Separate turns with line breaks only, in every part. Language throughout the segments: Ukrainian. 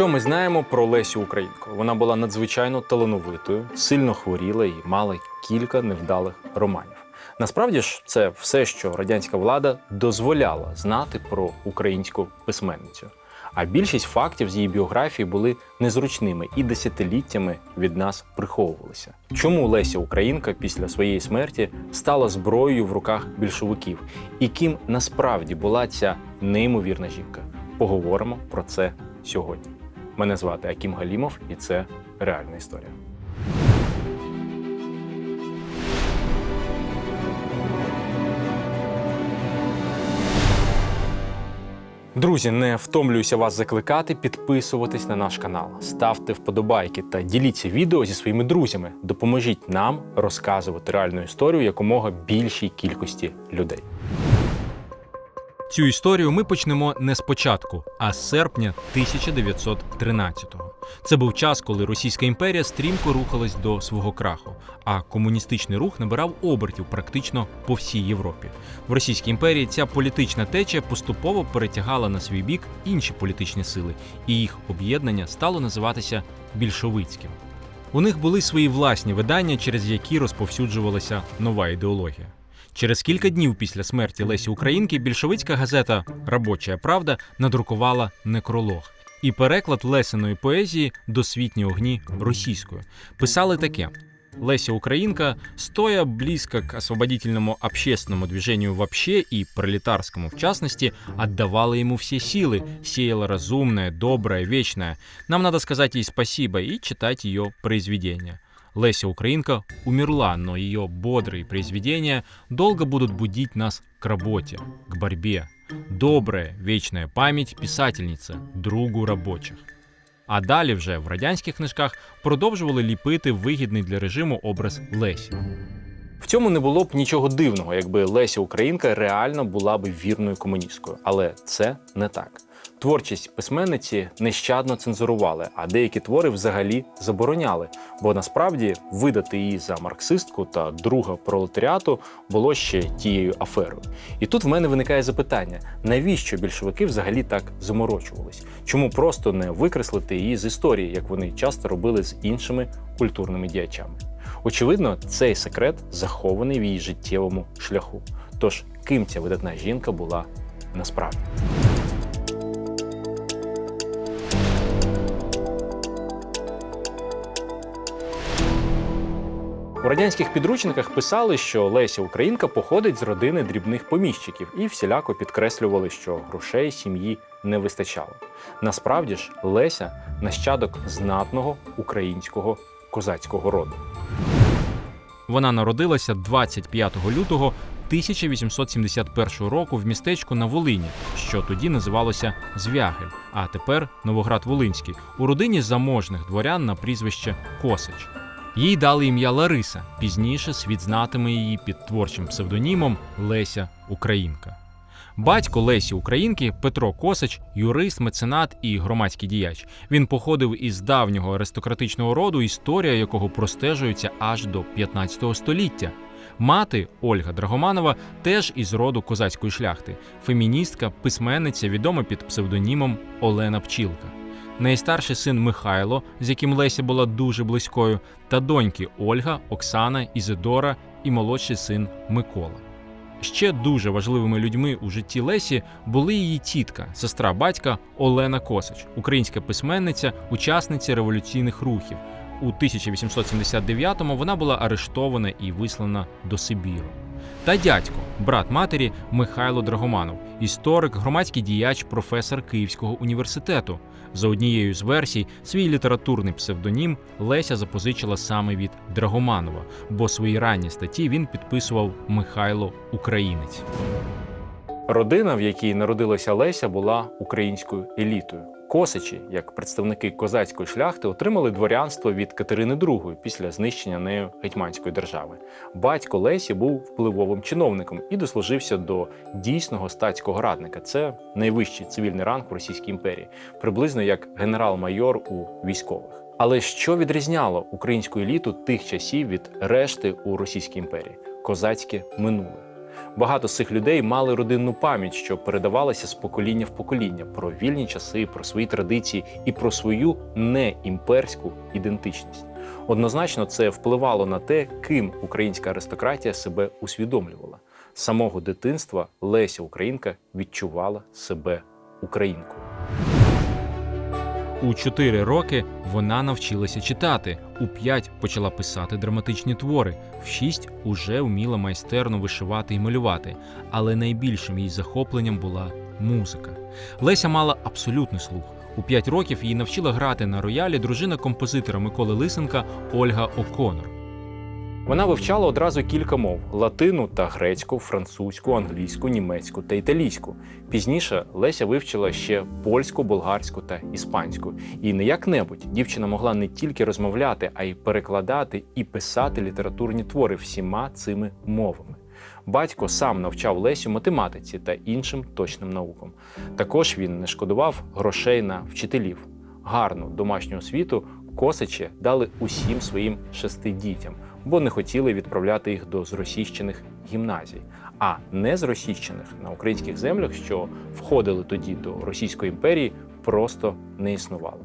Що ми знаємо про Лесю Українку? Вона була надзвичайно талановитою, сильно хворіла і мала кілька невдалих романів. Насправді ж, це все, що радянська влада дозволяла знати про українську письменницю. А більшість фактів з її біографії були незручними і десятиліттями від нас приховувалися. Чому Леся Українка після своєї смерті стала зброєю в руках більшовиків? І ким насправді була ця неймовірна жінка? Поговоримо про це сьогодні. Мене звати Акім Галімов, і це реальна історія. Друзі, не втомлююся вас закликати підписуватись на наш канал, ставте вподобайки та діліться відео зі своїми друзями. Допоможіть нам розказувати реальну історію якомога більшій кількості людей.
Цю історію ми почнемо не спочатку, а з серпня 1913-го. Це був час, коли Російська імперія стрімко рухалась до свого краху, а комуністичний рух набирав обертів практично по всій Європі. В Російській імперії ця політична течія поступово перетягала на свій бік інші політичні сили, і їх об'єднання стало називатися більшовицьким. У них були свої власні видання, через які розповсюджувалася нова ідеологія. Через кілька днів після смерті Лесі Українки більшовицька газета Робоча Правда надрукувала некролог і переклад Лесиної поезії «Досвітні огні російською. Писали таке. Леся Украинка, стоя близко к освободительному общественному движению вообще и пролетарскому в частности, отдавала ему все силы, сеяла разумное, доброе, вечное. Нам надо сказать ей спасибо и читать ее произведения. Леся Украинка умерла, но ее бодрые произведения долго будут будить нас к работе, к борьбе. Добрая, вечная память писательницы, другу рабочих. А далі вже в радянських книжках продовжували ліпити вигідний для режиму образ Лесі.
В цьому не було б нічого дивного, якби Леся Українка реально була б вірною комуністкою, але це не так. Творчість письменниці нещадно цензурували, а деякі твори взагалі забороняли. Бо насправді видати її за марксистку та друга пролетаріату було ще тією аферою. І тут в мене виникає запитання: навіщо більшовики взагалі так заморочувались? Чому просто не викреслити її з історії, як вони часто робили з іншими культурними діячами? Очевидно, цей секрет захований в її життєвому шляху. Тож, ким ця видатна жінка була насправді? Радянських підручниках писали, що Леся Українка походить з родини дрібних поміщиків і всіляко підкреслювали, що грошей сім'ї не вистачало. Насправді ж, Леся нащадок знатного українського козацького роду.
Вона народилася 25 лютого 1871 року в містечку на Волині, що тоді називалося Звягель, а тепер Новоград Волинський, у родині заможних дворян на прізвище Косич. Їй дали ім'я Лариса. Пізніше світ знатиме її під творчим псевдонімом Леся Українка. Батько Лесі Українки Петро Косач, юрист, меценат і громадський діяч. Він походив із давнього аристократичного роду, історія якого простежується аж до 15 століття. Мати Ольга Драгоманова теж із роду козацької шляхти, феміністка, письменниця, відома під псевдонімом Олена Пчілка. Найстарший син Михайло, з яким Леся була дуже близькою, та доньки Ольга, Оксана, Ізидора і молодший син Микола. Ще дуже важливими людьми у житті Лесі були її тітка, сестра батька Олена Косач, українська письменниця, учасниця революційних рухів. У 1879-му вона була арештована і вислана до Сибіру. Та дядько, брат матері Михайло Драгоманов, історик, громадський діяч, професор Київського університету. За однією з версій, свій літературний псевдонім Леся запозичила саме від Драгоманова, бо свої ранні статті він підписував Михайло Українець.
Родина, в якій народилася Леся, була українською елітою. Косичі, як представники козацької шляхти, отримали дворянство від Катерини II після знищення нею гетьманської держави. Батько Лесі був впливовим чиновником і дослужився до дійсного статського радника. Це найвищий цивільний ранг в Російській імперії, приблизно як генерал-майор у військових. Але що відрізняло українську еліту тих часів від решти у Російській імперії? Козацьке минуле. Багато з цих людей мали родинну пам'ять, що передавалася з покоління в покоління про вільні часи, про свої традиції і про свою неімперську ідентичність. Однозначно, це впливало на те, ким українська аристократія себе усвідомлювала. З самого дитинства Леся Українка відчувала себе українкою.
У 4 роки вона навчилася читати, у 5 почала писати драматичні твори, в 6 уже вміла майстерно вишивати і малювати, але найбільшим її захопленням була музика. Леся мала абсолютний слух. У 5 років її навчила грати на роялі дружина композитора Миколи Лисенка Ольга О'Конор.
Вона вивчала одразу кілька мов: латину та грецьку, французьку, англійську, німецьку та італійську. Пізніше Леся вивчила ще польську, болгарську та іспанську. І не як-небудь дівчина могла не тільки розмовляти, а й перекладати і писати літературні твори всіма цими мовами. Батько сам навчав Лесю математиці та іншим точним наукам. Також він не шкодував грошей на вчителів. Гарну домашню освіту косичі дали усім своїм шести дітям, бо не хотіли відправляти їх до зросійщених гімназій. А не зросійщених на українських землях, що входили тоді до Російської імперії, просто не існувало.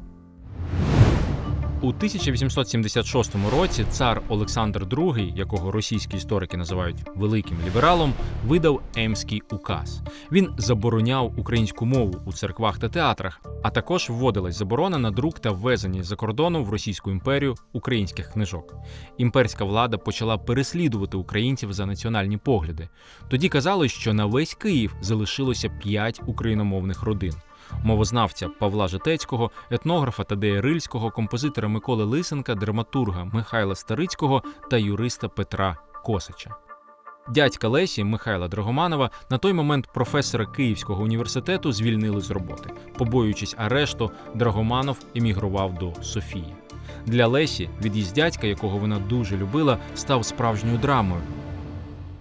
У 1876 році цар Олександр II, якого російські історики називають великим лібералом, видав Емський указ. Він забороняв українську мову у церквах та театрах, а також вводилась заборона на друк та ввезення з-за кордону в Російську імперію українських книжок. Імперська влада почала переслідувати українців за національні погляди. Тоді казали, що на весь Київ залишилося п'ять україномовних родин. Мовознавця Павла Житецького, етнографа Тадея Рильського, композитора Миколи Лисенка, драматурга Михайла Старицького та юриста Петра Косича. Дядька Лесі Михайла Драгоманова на той момент професора Київського університету звільнили з роботи. Побоюючись арешту, Драгоманов емігрував до Софії. Для Лесі від'їзд дядька, якого вона дуже любила, став справжньою драмою.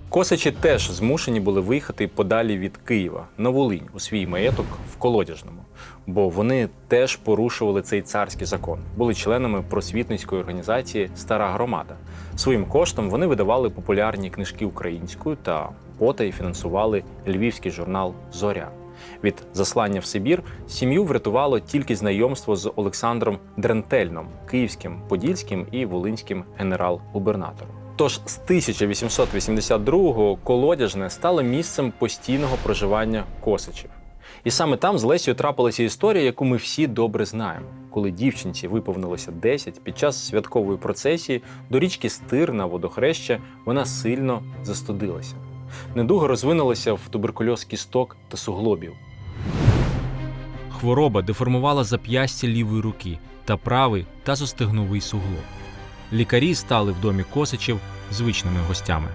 Косичі теж змушені були виїхати подалі від Києва на Волинь у свій маєток в Колодяжному, бо вони теж порушували цей царський закон, були членами просвітницької організації Стара громада. Своїм коштом вони видавали популярні книжки українською та потай фінансували львівський журнал Зоря. Від заслання в Сибір сім'ю врятувало тільки знайомство з Олександром Дрентельном, київським, подільським і волинським генерал-губернатором. Тож з 1882-го колодяжне стало місцем постійного проживання косичів. І саме там з Лесією трапилася історія, яку ми всі добре знаємо. Коли дівчинці виповнилося 10, під час святкової процесії до річки Стир на водохреща вона сильно застудилася. Недуга розвинулася в туберкульоз кісток та суглобів.
Хвороба деформувала зап'ястя лівої руки та правий тазостегновий суглоб. Лікарі стали в домі Косичів звичними гостями.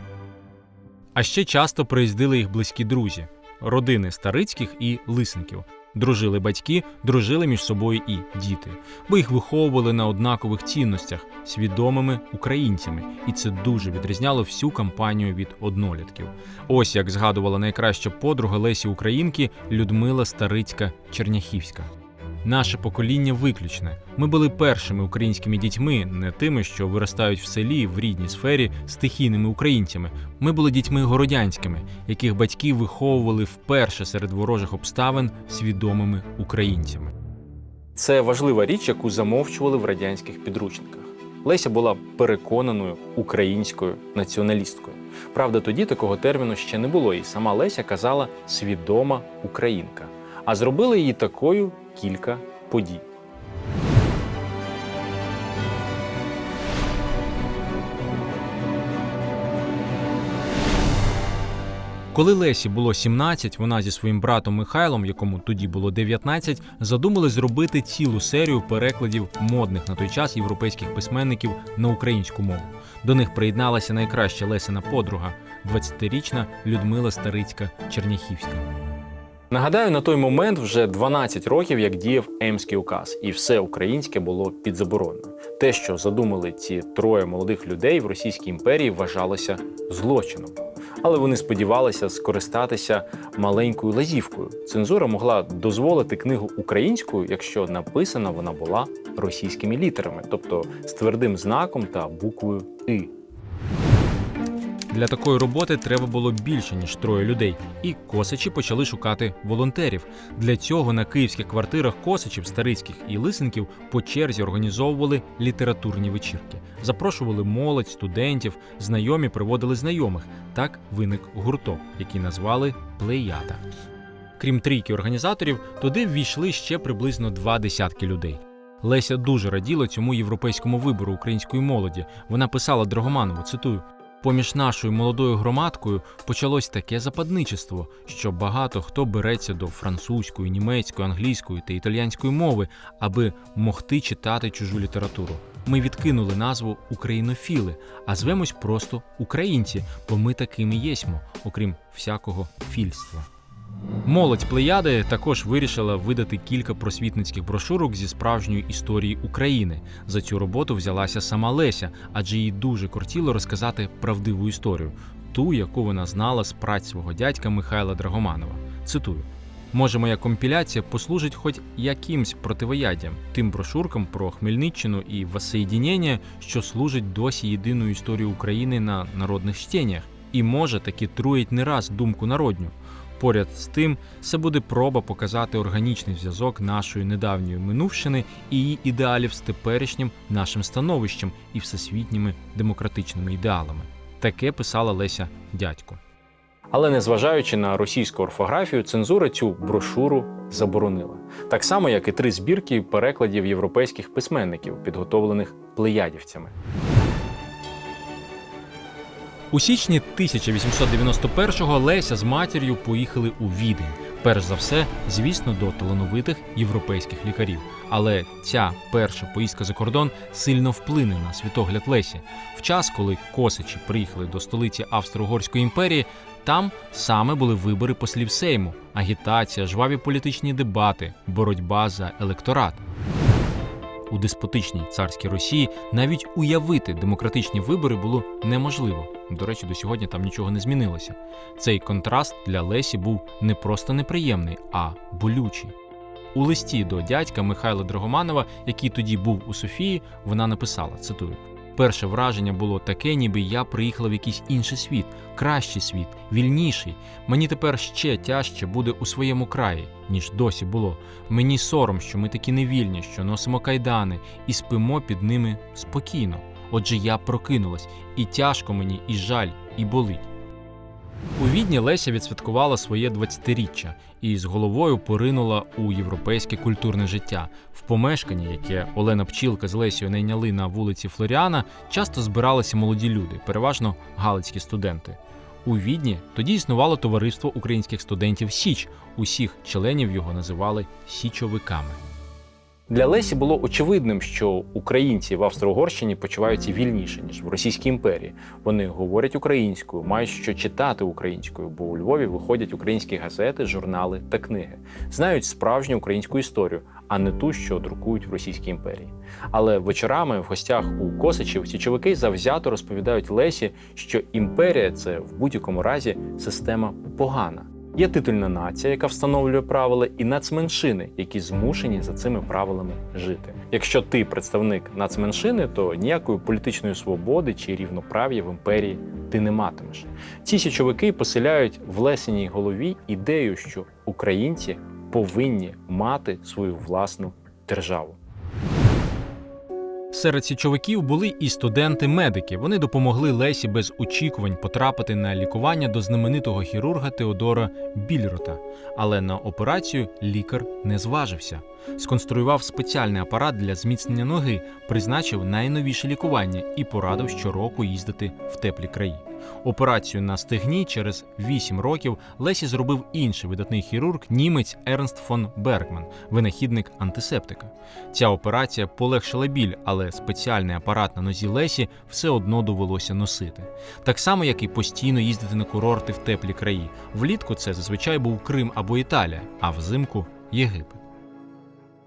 А ще часто приїздили їх близькі друзі, родини Старицьких і Лисенків. Дружили батьки, дружили між собою і діти, бо їх виховували на однакових цінностях свідомими українцями, і це дуже відрізняло всю кампанію від однолітків. Ось як згадувала найкраща подруга Лесі Українки Людмила Старицька Черняхівська. Наше покоління виключне. Ми були першими українськими дітьми, не тими, що виростають в селі в рідній сфері стихійними українцями. Ми були дітьми городянськими, яких батьки виховували вперше серед ворожих обставин свідомими українцями.
Це важлива річ, яку замовчували в радянських підручниках. Леся була переконаною українською націоналісткою. Правда, тоді такого терміну ще не було, і сама Леся казала свідома українка. А зробили її такою кілька подій.
Коли Лесі було 17, вона зі своїм братом Михайлом, якому тоді було 19, задумали зробити цілу серію перекладів модних на той час європейських письменників на українську мову. До них приєдналася найкраща Лесина подруга, 20-річна Людмила Старицька Черняхівська.
Нагадаю, на той момент вже 12 років, як діяв Емський указ, і все українське було під забороною. Те, що задумали ці троє молодих людей в Російській імперії, вважалося злочином. Але вони сподівалися скористатися маленькою лазівкою. Цензура могла дозволити книгу українською, якщо написана вона була російськими літерами, тобто з твердим знаком та буквою И.
Для такої роботи треба було більше ніж троє людей, і косачі почали шукати волонтерів. Для цього на київських квартирах косачів, старицьких і лисенків по черзі організовували літературні вечірки, запрошували молодь, студентів, знайомі приводили знайомих. Так виник гурток, який назвали Плеяда. Крім трійки організаторів, туди ввійшли ще приблизно два десятки людей. Леся дуже раділа цьому європейському вибору української молоді. Вона писала Драгоманову, цитую: поміж нашою молодою громадкою почалось таке западничество, що багато хто береться до французької, німецької, англійської та італійської мови, аби могти читати чужу літературу. Ми відкинули назву українофіли, а звемось просто українці, бо ми такими єсмо, окрім всякого фільства. Молодь Плеяди також вирішила видати кілька просвітницьких брошурок зі справжньої історії України. За цю роботу взялася сама Леся, адже їй дуже кортіло розказати правдиву історію, ту, яку вона знала з праць свого дядька Михайла Драгоманова. Цитую. Може, моя компіляція послужить хоч якимсь противояддям тим брошуркам про Хмельниччину і воссоєдінення, що служить досі єдиною історією України на народних чтеннях, і може таки труїть не раз думку народню. Поряд з тим, це буде проба показати органічний зв'язок нашої недавньої минувщини і її ідеалів з теперішнім нашим становищем і всесвітніми демократичними ідеалами. Таке писала Леся дядьку.
Але незважаючи на російську орфографію, цензура цю брошуру заборонила. Так само, як і три збірки перекладів європейських письменників, підготовлених плеядівцями.
У січні 1891-го Леся з матір'ю поїхали у Відень. Перш за все, звісно, до талановитих європейських лікарів. Але ця перша поїздка за кордон сильно вплине на світогляд Лесі. В час, коли косичі приїхали до столиці Австро-Угорської імперії, там саме були вибори послів Сейму, агітація, жваві політичні дебати, боротьба за електорат. У деспотичній царській Росії навіть уявити демократичні вибори було неможливо. До речі, до сьогодні там нічого не змінилося. Цей контраст для Лесі був не просто неприємний, а болючий. У листі до дядька Михайла Драгоманова, який тоді був у Софії, вона написала: цитую. Перше враження було таке, ніби я приїхала в якийсь інший світ, кращий світ, вільніший. Мені тепер ще тяжче буде у своєму краї, ніж досі було. Мені сором, що ми такі невільні, що носимо кайдани і спимо під ними спокійно. Отже, я прокинулась, і тяжко мені, і жаль, і болить. У Відні Леся відсвяткувала своє 20-річчя і з головою поринула у європейське культурне життя. В помешканні, яке Олена Пчілка з Лесією найняли на вулиці Флоріана, часто збиралися молоді люди, переважно галицькі студенти. У Відні тоді існувало товариство українських студентів Січ. Усіх членів його називали січовиками.
Для Лесі було очевидним, що українці в Австро-Угорщині почуваються вільніше ніж в Російській імперії. Вони говорять українською, мають що читати українською, бо у Львові виходять українські газети, журнали та книги, знають справжню українську історію, а не ту, що друкують в Російській імперії. Але вечорами в гостях у Косичів січовики завзято розповідають Лесі, що імперія це в будь-якому разі система погана. Є титульна нація, яка встановлює правила, і нацменшини, які змушені за цими правилами жити. Якщо ти представник нацменшини, то ніякої політичної свободи чи рівноправ'я в імперії ти не матимеш. Ці січовики поселяють в лесеній голові ідею, що українці повинні мати свою власну державу.
Серед січовиків були і студенти-медики. Вони допомогли Лесі без очікувань потрапити на лікування до знаменитого хірурга Теодора Більрота. Але на операцію лікар не зважився. Сконструював спеціальний апарат для зміцнення ноги, призначив найновіше лікування і порадив щороку їздити в теплі краї. Операцію на стегні через 8 років Лесі зробив інший видатний хірург, німець Ернст фон Бергман, винахідник антисептика. Ця операція полегшила біль, але спеціальний апарат на нозі Лесі все одно довелося носити. Так само, як і постійно їздити на курорти в теплі краї. Влітку це зазвичай був Крим або Італія, а взимку Єгипет.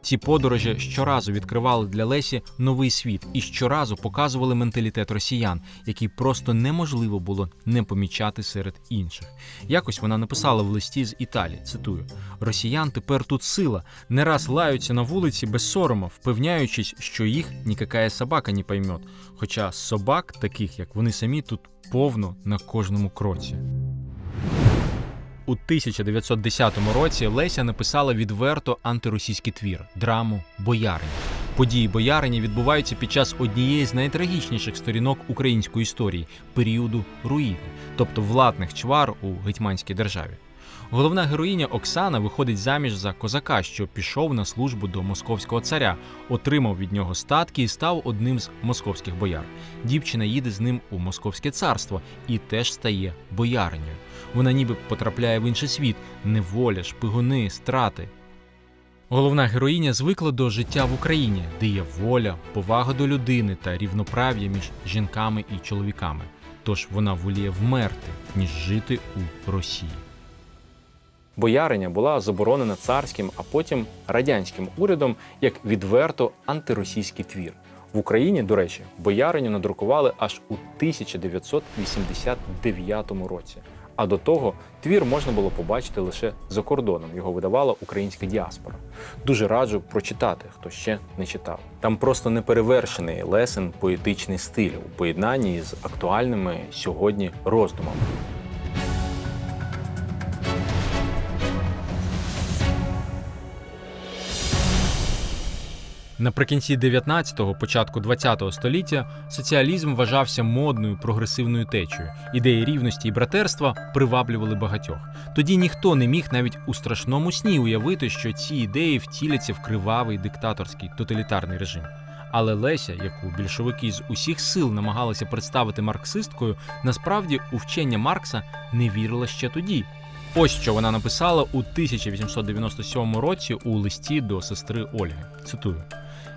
Ці подорожі щоразу відкривали для Лесі новий світ і щоразу показували менталітет росіян, який просто неможливо було не помічати серед інших. Якось вона написала в листі з Італії, цитую: Росіян тепер тут сила, не раз лаються на вулиці без сорому, впевняючись, що їх нікакая собака не поймет. Хоча собак, таких як вони самі, тут повно на кожному кроці. У 1910 році Леся написала відверто антиросійський твір драму Бояриня. Події боярині відбуваються під час однієї з найтрагічніших сторінок української історії періоду руїни, тобто владних чвар у гетьманській державі. Головна героїня Оксана виходить заміж за козака, що пішов на службу до московського царя, отримав від нього статки і став одним з московських бояр. Дівчина їде з ним у московське царство і теж стає бояринею. Вона ніби потрапляє в інший світ, неволя, шпигуни, страти. Головна героїня звикла до життя в Україні, де є воля, повага до людини та рівноправ'я між жінками і чоловіками. Тож вона воліє вмерти, ніж жити у Росії.
Бояриня була заборонена царським, а потім радянським урядом як відверто антиросійський твір. В Україні, до речі, бояриню надрукували аж у 1989 році. А до того твір можна було побачити лише за кордоном. Його видавала українська діаспора. Дуже раджу прочитати, хто ще не читав. Там просто неперевершений лесен поетичний стиль у поєднанні з актуальними сьогодні роздумами.
Наприкінці 19-го, початку 20-го століття соціалізм вважався модною прогресивною течею. Ідеї рівності і братерства приваблювали багатьох. Тоді ніхто не міг навіть у страшному сні уявити, що ці ідеї втіляться в кривавий диктаторський тоталітарний режим. Але Леся, яку більшовики з усіх сил намагалися представити марксисткою, насправді у вчення Маркса не вірила ще тоді. Ось що вона написала у 1897 році у листі до сестри Ольги. Цитую: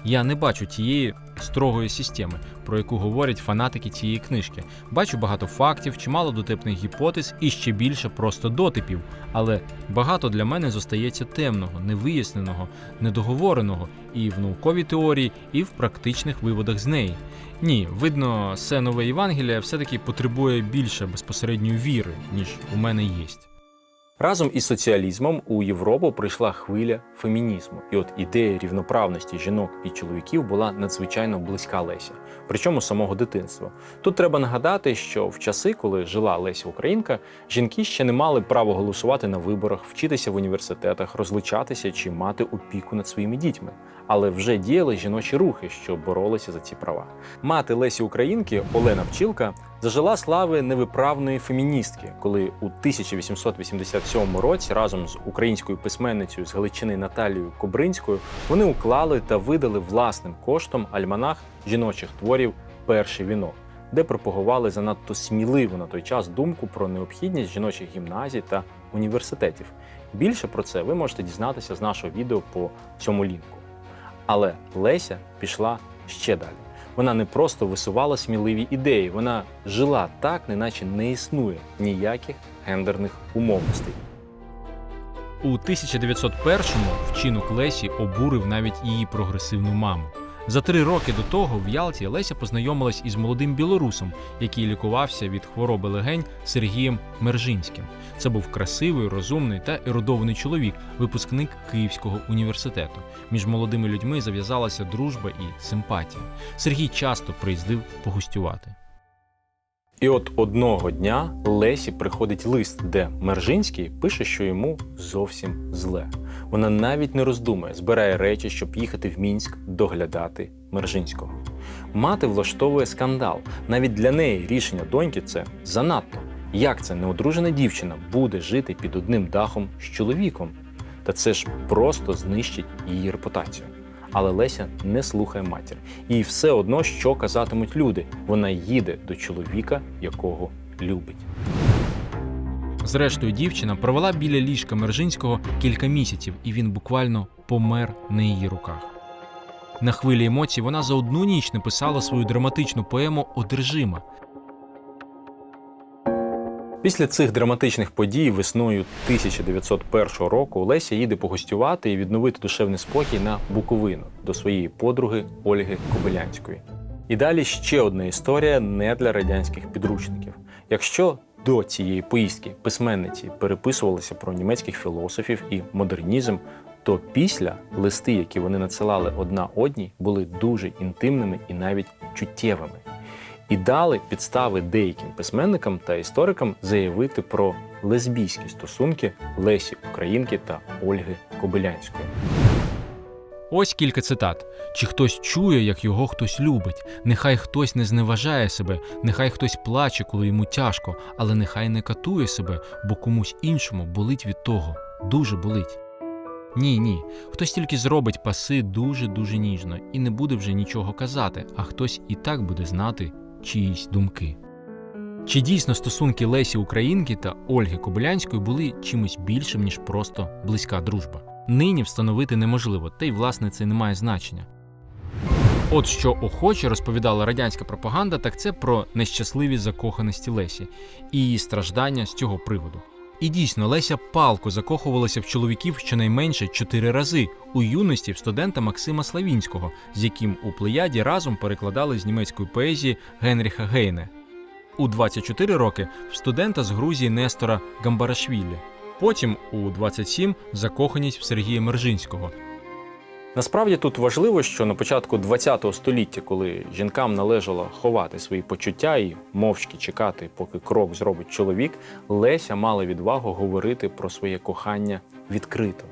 Я не бачу тієї строгої системи, про яку говорять фанатики цієї книжки. Бачу багато фактів, чимало дотепних гіпотез і ще більше просто дотипів. Але багато для мене зостається темного, невиясненого, недоговореного і в науковій теорії, і в практичних виводах з неї. Ні, видно, все нове Євангеліє все-таки потребує більше безпосередньої віри, ніж у мене єсть.
Разом із соціалізмом у Європу прийшла хвиля фемінізму, і от ідея рівноправності жінок і чоловіків була надзвичайно близька Лесі, причому самого дитинства. Тут треба нагадати, що в часи, коли жила Леся Українка, жінки ще не мали права голосувати на виборах, вчитися в університетах, розлучатися чи мати опіку над своїми дітьми. Але вже діяли жіночі рухи, що боролися за ці права. Мати Лесі Українки Олена Пчілка зажила слави невиправної феміністки, коли у 1887 році разом з українською письменницею з Галичини Наталією Кобринською вони уклали та видали власним коштом альманах жіночих творів Перший вінок, де пропагували занадто сміливу на той час думку про необхідність жіночих гімназій та університетів. Більше про це ви можете дізнатися з нашого відео по цьому лінку. Але Леся пішла ще далі. Вона не просто висувала сміливі ідеї, вона жила так, неначе не існує ніяких гендерних умовностей.
У 1901-му вчинок Лесі обурив навіть її прогресивну маму. За три роки до того в Ялті Леся познайомилась із молодим білорусом, який лікувався від хвороби легень Сергієм Мержинським. Це був красивий, розумний та ерудований чоловік, випускник Київського університету. Між молодими людьми зав'язалася дружба і симпатія. Сергій часто приїздив погостювати.
І от одного дня Лесі приходить лист, де Мержинський пише, що йому зовсім зле. Вона навіть не роздумує, збирає речі, щоб їхати в Мінськ доглядати Мержинського. Мати влаштовує скандал. Навіть для неї рішення доньки це занадто. Як це неодружена дівчина буде жити під одним дахом з чоловіком? Та це ж просто знищить її репутацію. Але Леся не слухає матір. Їй все одно, що казатимуть люди. Вона їде до чоловіка, якого любить.
Зрештою, дівчина провела біля ліжка Мержинського кілька місяців, і він буквально помер на її руках. На хвилі емоцій вона за одну ніч написала свою драматичну поему Одержима.
Після цих драматичних подій весною 1901 року Леся їде погостювати і відновити душевний спокій на Буковину до своєї подруги Ольги Кобилянської. І далі ще одна історія не для радянських підручників. Якщо до цієї поїздки письменниці переписувалися про німецьких філософів і модернізм, то після листи, які вони надсилали одна одній, були дуже інтимними і навіть чуттєвими і дали підстави деяким письменникам та історикам заявити про лесбійські стосунки Лесі Українки та Ольги Кобилянської.
Ось кілька цитат: чи хтось чує, як його хтось любить, нехай хтось не зневажає себе, нехай хтось плаче, коли йому тяжко, але нехай не катує себе, бо комусь іншому болить від того, дуже болить. Ні, ні, хтось тільки зробить паси дуже дуже ніжно і не буде вже нічого казати, а хтось і так буде знати чиїсь думки. Чи дійсно стосунки Лесі Українки та Ольги Кобилянської були чимось більшим, ніж просто близька дружба? Нині встановити неможливо, та й власне це не має значення. От що охоче розповідала радянська пропаганда, так це про нещасливі закоханості Лесі і її страждання з цього приводу. І дійсно, Леся палко закохувалася в чоловіків щонайменше чотири рази у юності в студента Максима Славінського, з яким у Плеяді разом перекладали з німецької поезії Генріха Гейне. У 24 роки в студента з Грузії Нестора Гамбарашвілі. Потім у 27 закоханість в Сергія Мержинського.
Насправді тут важливо, що на початку ХХ століття, коли жінкам належало ховати свої почуття і мовчки чекати, поки крок зробить чоловік, Леся мала відвагу говорити про своє кохання відкрито.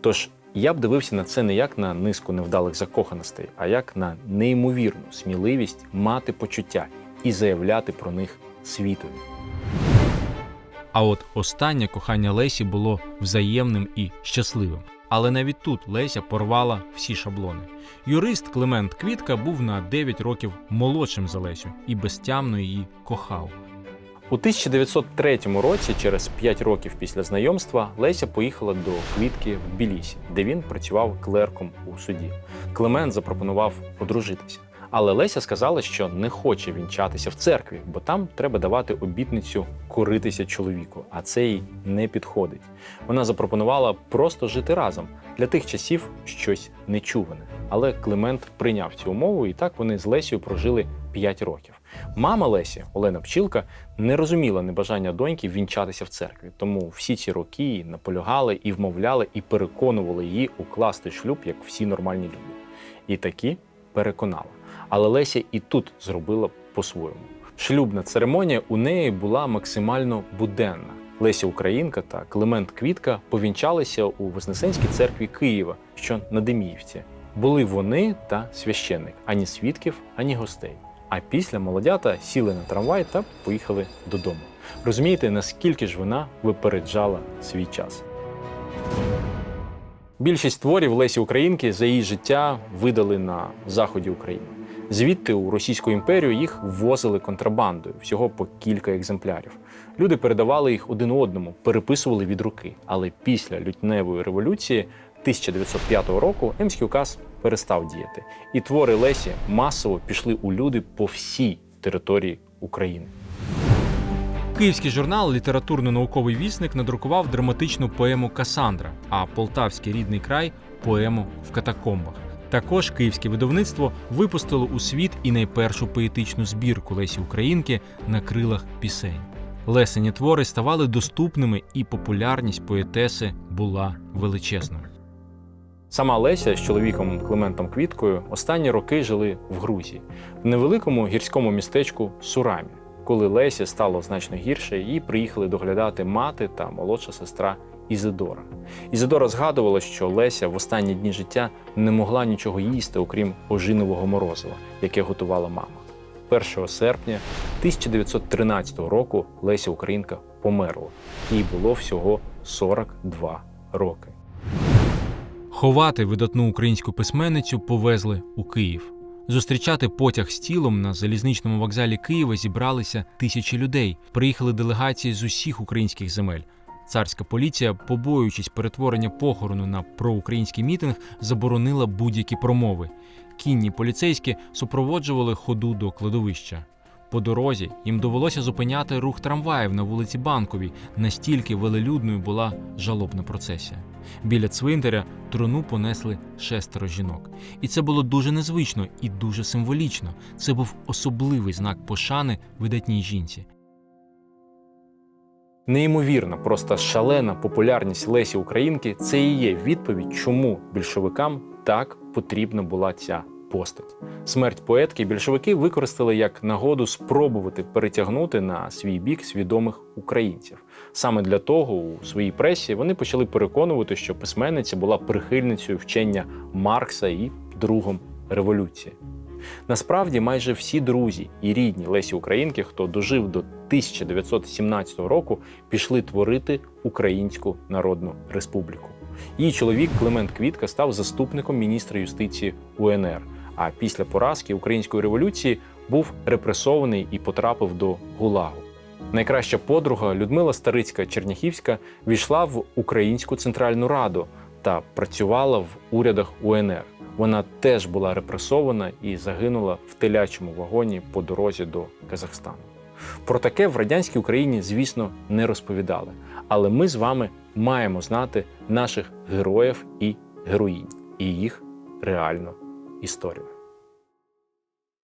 Тож я б дивився на це не як на низку невдалих закоханостей, а як на неймовірну сміливість мати почуття і заявляти про них світові.
А от останнє кохання Лесі було взаємним і щасливим. Але навіть тут Леся порвала всі шаблони. Юрист Климент Квітка був на 9 років молодшим за Лесю і безтямно її кохав.
У 1903 році, через 5 років після знайомства, Леся поїхала до Квітки в Білісі, де він працював клерком у суді. Климент запропонував одружитися. Але Леся сказала, що не хоче вінчатися в церкві, бо там треба давати обітницю коритися чоловіку, а це їй не підходить. Вона запропонувала просто жити разом для тих часів щось нечуване. Але Климент прийняв цю умову, і так вони з Лесією прожили 5 років. Мама Лесі, Олена Пчілка, не розуміла небажання доньки вінчатися в церкві, тому всі ці роки наполягали і вмовляли, і переконували її укласти шлюб, як всі нормальні люди. І такі переконала. Але Леся і тут зробила по-своєму. Шлюбна церемонія у неї була максимально буденна. Леся Українка та Климент Квітка повінчалися у Вознесенській церкві Києва, що на Деміївці. Були вони та священник, ані свідків, ані гостей. А після молодята сіли на трамвай та поїхали додому. Розумієте, наскільки ж вона випереджала свій час. Більшість творів Лесі Українки за її життя видали на заході України. Звідти у Російську імперію їх ввозили контрабандою, всього по кілька екземплярів. Люди передавали їх один одному, переписували від руки. Але після лютневої революції 1905 року Емський указ перестав діяти, і твори Лесі масово пішли у люди по всій території України.
Київський журнал Літературно-науковий вісник надрукував драматичну поему Касандра, а полтавський рідний край поему в катакомбах. Також київське видавництво випустило у світ і найпершу поетичну збірку Лесі Українки на крилах пісень. Лесені твори ставали доступними, і популярність поетеси була величезною.
Сама Леся з чоловіком Климентом Квіткою останні роки жили в Грузії, в невеликому гірському містечку Сурамі. Коли Лесі стало значно гірше, її приїхали доглядати мати та молодша сестра Ізидора. Ізидора згадувала, що Леся в останні дні життя не могла нічого їсти, окрім ожинового морозива, яке готувала мама. 1 серпня 1913 року Леся Українка померла. Їй було всього 42 роки.
Ховати видатну українську письменницю повезли у Київ. Зустрічати потяг з тілом на залізничному вокзалі Києва зібралися тисячі людей. Приїхали делегації з усіх українських земель. Царська поліція, побоюючись перетворення похорону на проукраїнський мітинг, заборонила будь-які промови. Кінні поліцейські супроводжували ходу до кладовища. По дорозі їм довелося зупиняти рух трамваїв на вулиці Банковій. Настільки велелюдною була жалобна процесія. Біля цвинтаря труну понесли шестеро жінок. І це було дуже незвично і дуже символічно. Це був особливий знак пошани видатній жінці.
Неймовірна, просто шалена популярність Лесі Українки це і є відповідь, чому більшовикам так потрібна була ця постать. Смерть поетки більшовики використали як нагоду спробувати перетягнути на свій бік свідомих українців. Саме для того у своїй пресі вони почали переконувати, що письменниця була прихильницею вчення Маркса і другом революції. Насправді, майже всі друзі і рідні Лесі Українки, хто дожив до 1917 року, пішли творити Українську Народну Республіку. Її чоловік Климент Квітка став заступником міністра юстиції УНР. А після поразки української революції був репресований і потрапив до ГУЛАГу. Найкраща подруга Людмила Старицька Черняхівська війшла в Українську Центральну Раду та працювала в урядах УНР. Вона теж була репресована і загинула в телячому вагоні по дорозі до Казахстану. Про таке в радянській Україні, звісно, не розповідали. Але ми з вами маємо знати наших героїв і героїнь і їх реальну історію.